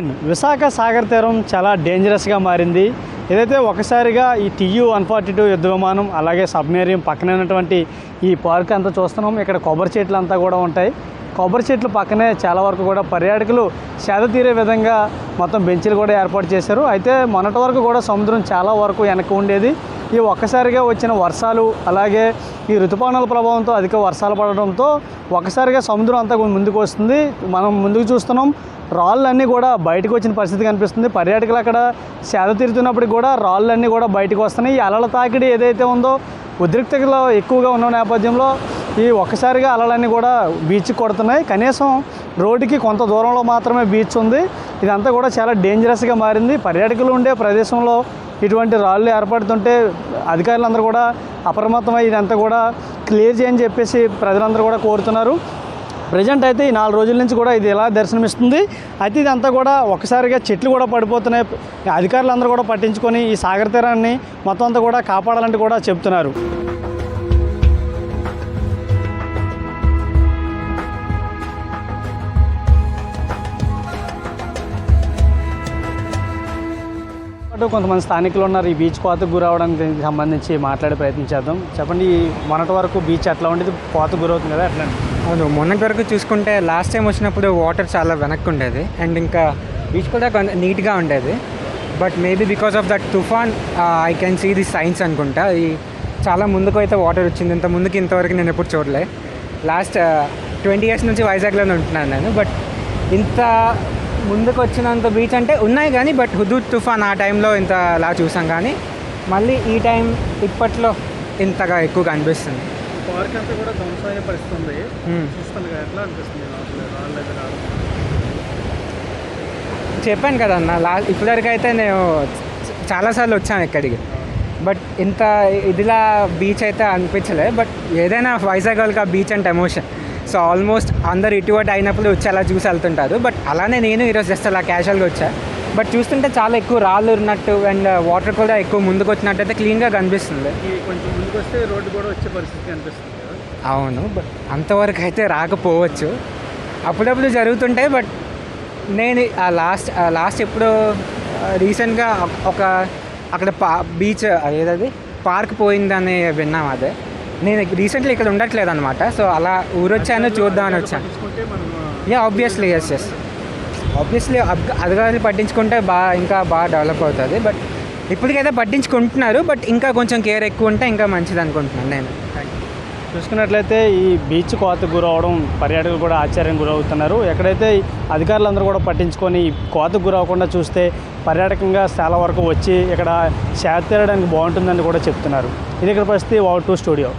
విశాఖ సాగర్ తీరం చాలా డేంజరస్గా మారింది. ఏదైతే ఒకసారిగా ఈ టీయూ వన్ ఫార్టీ టూ యుద్ధ విమానం అలాగే సబ్మెరీన్ పక్కనే ఉన్నటువంటి ఈ పార్క్ అంతా చూస్తున్నాం. ఇక్కడ కొబ్బరి చెట్లు అంతా కూడా ఉంటాయి. కొబ్బరి చెట్లు పక్కనే చాలా వరకు కూడా పర్యాటకులు సేద తీరే విధంగా మొత్తం బెంచీలు కూడా ఏర్పాటు చేశారు. అయితే మొన్నటి వరకు కూడా సముద్రం చాలా వరకు వెనక్కి ఉండేది. ఈ ఒక్కసారిగా వచ్చిన వర్షాలు అలాగే ఈ ఋతుపవనాల ప్రభావంతో అధిక వర్షాలు పడడంతో ఒక్కసారిగా సముద్రం అంతా ముందుకు వస్తుంది. మనం ముందుకు చూస్తున్నాం రాళ్ళన్నీ కూడా బయటకు వచ్చిన పరిస్థితి కనిపిస్తుంది. పర్యాటకులు అక్కడ సేద తీరుతున్నప్పటికి కూడా రాళ్ళన్నీ కూడా బయటకు వస్తున్నాయి. ఈ అలల తాకిడి ఏదైతే ఉందో ఉద్రిక్తలో ఎక్కువగా ఉన్న నేపథ్యంలో ఈ ఒక్కసారిగా అలలన్నీ కూడా బీచ్ కొడుతున్నాయి. కనీసం రోడ్డుకి కొంత దూరంలో మాత్రమే బీచ్ ఉంది. ఇదంతా కూడా చాలా డేంజరస్గా మారింది. పర్యాటకులు ఉండే ప్రదేశంలో ఇటువంటి రాళ్ళు ఏర్పడుతుంటే అధికారులందరూ కూడా అప్రమత్తమై ఇదంతా కూడా క్లియర్ చేయని చెప్పేసి ప్రజలందరూ కూడా కోరుతున్నారు. ప్రజెంట్ అయితే ఈ నాలుగు రోజుల నుంచి కూడా ఇది ఎలా దర్శనమిస్తుంది? అయితే ఇదంతా కూడా ఒకసారిగా చెట్లు కూడా పడిపోతున్నాయి. అధికారులందరూ కూడా పట్టించుకొని ఈ సాగర తీరాన్ని మొత్తం అంతా కూడా కాపాడాలంటే కూడా చెప్తున్నారు. పాటు కొంతమంది స్థానికులు ఉన్నారు. ఈ బీచ్ కోతకు గురవడానికి సంబంధించి మాట్లాడే ప్రయత్నం చేద్దాం. చెప్పండి మొన్నటి వరకు బీచ్ ఎట్లా ఉండేది? కోతకు గురవుతుంది కదా ఎట్లా అవును మొన్నటి వరకు చూసుకుంటే లాస్ట్ టైం వచ్చినప్పుడు వాటర్ చాలా వెనక్కి ఉండేది. అండ్ ఇంకా బీచ్ కూడా కొంత నీట్గా ఉండేది. But maybe because of that తుఫాన్ I can see the signs అనుకుంటా. ఈ చాలా ముందుకు అయితే వాటర్ వచ్చింది. ఇంత ముందుకి ఇంతవరకు నేను ఎప్పుడు చూడలే. లాస్ట్ ట్వంటీ ఇయర్స్ నుంచి వైజాగ్లోనే ఉంటున్నాను నేను. బట్ ఇంత ముందుకు వచ్చినంత బీచ్ అంటే ఉన్నాయి కానీ బట్ హుదూద్ తుఫాన్ ఆ టైంలో ఇంత అలా చూసాం కానీ మళ్ళీ ఈ టైం ఇప్పట్లో ఇంతగా ఎక్కువగా అనిపిస్తుంది. పార్క్ అంతా కూడా ధ్వంసమైన పరిస్థితి ఉంది. Hmm. ఎట్లా అనిపిస్తుంది? చెప్పాను కదా అన్న లా ఇప్పటివరకు అయితే నేను చాలాసార్లు వచ్చాను ఇక్కడికి. బట్ ఇంత ఇదిలా బీచ్ అయితే అనిపించలే బట్ ఏదైనా వైజాగ్ వాళ్ళకి ఆ బీచ్ అంటే ఎమోషన్ సో ఆల్మోస్ట్ అందరు ఇటువంటి అయినప్పుడు వచ్చి అలా చూసి వెళ్తుంటారు. బట్ అలానే నేను ఈరోజు జస్ట్ అలా క్యాజువల్గా వచ్చా. బట్ చూస్తుంటే చాలా ఎక్కువ రాళ్ళు ఉన్నట్టు అండ్ వాటర్ కూడా ఎక్కువ ముందుకు వచ్చినట్టు అయితే క్లీన్గా కనిపిస్తుంది. కొంచెం ముందుకు వస్తే రోడ్డు కూడా వచ్చే పరిస్థితి కనిపిస్తుంది అవును బట్ అంతవరకు అయితే రాకపోవచ్చు. అప్పుడప్పుడు జరుగుతుంటాయి బట్ నేను ఆ లాస్ట్ లాస్ట్ ఎప్పుడో రీసెంట్గా ఒక అక్కడ పా బీచ్ ఏదది పార్క్ పోయిందని విన్నాం అదే. నేను రీసెంట్లీ ఇక్కడ ఉండట్లేదు అనమాట సో అలా ఊరొచ్చాను చూద్దామని వచ్చాను. Yeah obviously yes yes obviously అధికారులు పట్టించుకుంటే బాగా ఇంకా బాగా డెవలప్ అవుతుంది. బట్ ఇప్పటికైతే పట్టించుకుంటున్నారు. బట్ ఇంకా కొంచెం కేర్ ఎక్కువ ఉంటే ఇంకా మంచిది అనుకుంటున్నాను నేను. చూసుకున్నట్లయితే ఈ బీచ్ కోతకు గురవడం పర్యాటకులు కూడా ఆశ్చర్యం గురవుతున్నారు. ఎక్కడైతే అధికారులందరూ కూడా పట్టించుకొని ఈ కోతకు గురవకుండా చూస్తే పర్యాటకంగా చాలా వరకు వచ్చి ఇక్కడ సేద తీరడానికి బాగుంటుందని కూడా చెప్తున్నారు. ఇది ఇక్కడ పరిస్థితి వావ్ టూ స్టూడియో.